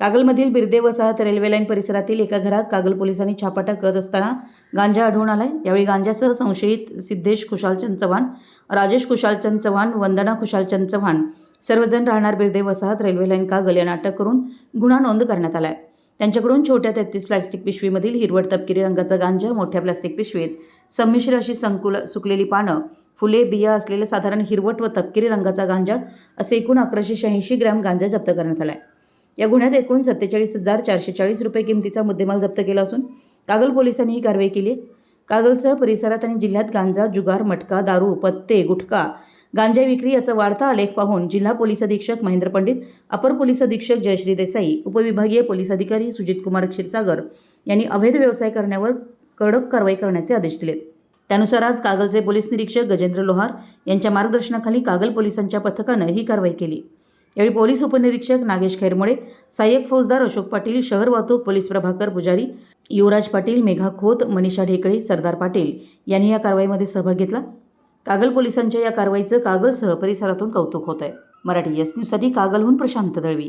कागलमधील बिर्दे वसाहत railway line परिसरातील एका घरात कागल पोलिसांनी छापा करत असताना गांजा आढळून आलाय. यावेळी गांजासह संशयित सिद्धेश खुशालचंद चव्हाण राजेश खुशालचंद चव्हाण वंदना खुशालचंद चव्हाण सर्वजण राहणार बिर्दे वसाहत रेल्वे लाईन कागल यांना अटक करून गुन्हा नोंद करण्यात आलाय. त्यांच्याकडून छोट्या तेहतीस प्लास्टिक पिशवीमधील हिरवट तपकिरी रंगाचा गांजा मोठ्या प्लास्टिक पिशवीत संमिश्र अशी संकुल सुकलेली पानं फुले बिया असलेले साधारण हिरवट व तपकिरी रंगाचा गांजा असे एकूण अकराशे शहाऐंशी ग्रॅम गांजा जप्त करण्यात आलाय. या गुन्ह्यात एकूण सत्तेचाळीस हजार चारशे चाळीस रुपये किमतीचा मुद्देमाल जप्त केला असून कागल पोलिसांनी ही कारवाई केली आहे. कागलसह परिसरात आणि जिल्ह्यात गांजा जुगार मटका दारू पत्ते गुटखा गांजा विक्री याचा वाढता आलेख पाहून जिल्हा पोलीस अधीक्षक महेंद्र पंडित अपर पोलीस अधीक्षक जयश्री देसाई उपविभागीय पोलीस अधिकारी सुजित कुमार क्षीरसागर यांनी अवैध व्यवसाय करण्यावर कडक कारवाई करण्याचे आदेश दिले त्यानुसार आज कागलचे पोलीस निरीक्षक गजेंद्र लोहार यांच्या मार्गदर्शनाखाली कागल पोलिसांच्या पथकानं ही कारवाई केली यावेळी पोलीस उपनिरीक्षक नागेश खैरमोळे सहाय्यक फौजदार अशोक पाटील शहर वाहतूक पोलीस प्रभाकर पुजारी युवराज पाटील मेघा खोत मनीषा ढेकळे सरदार पाटील यांनी या कारवाईमध्ये सहभाग घेतला. कागल पोलिसांच्या या कारवाईचं कागलसह परिसरातून कौतुक होत आहे मराठी एस न्यूजसाठी कागलहून प्रशांत दळवी.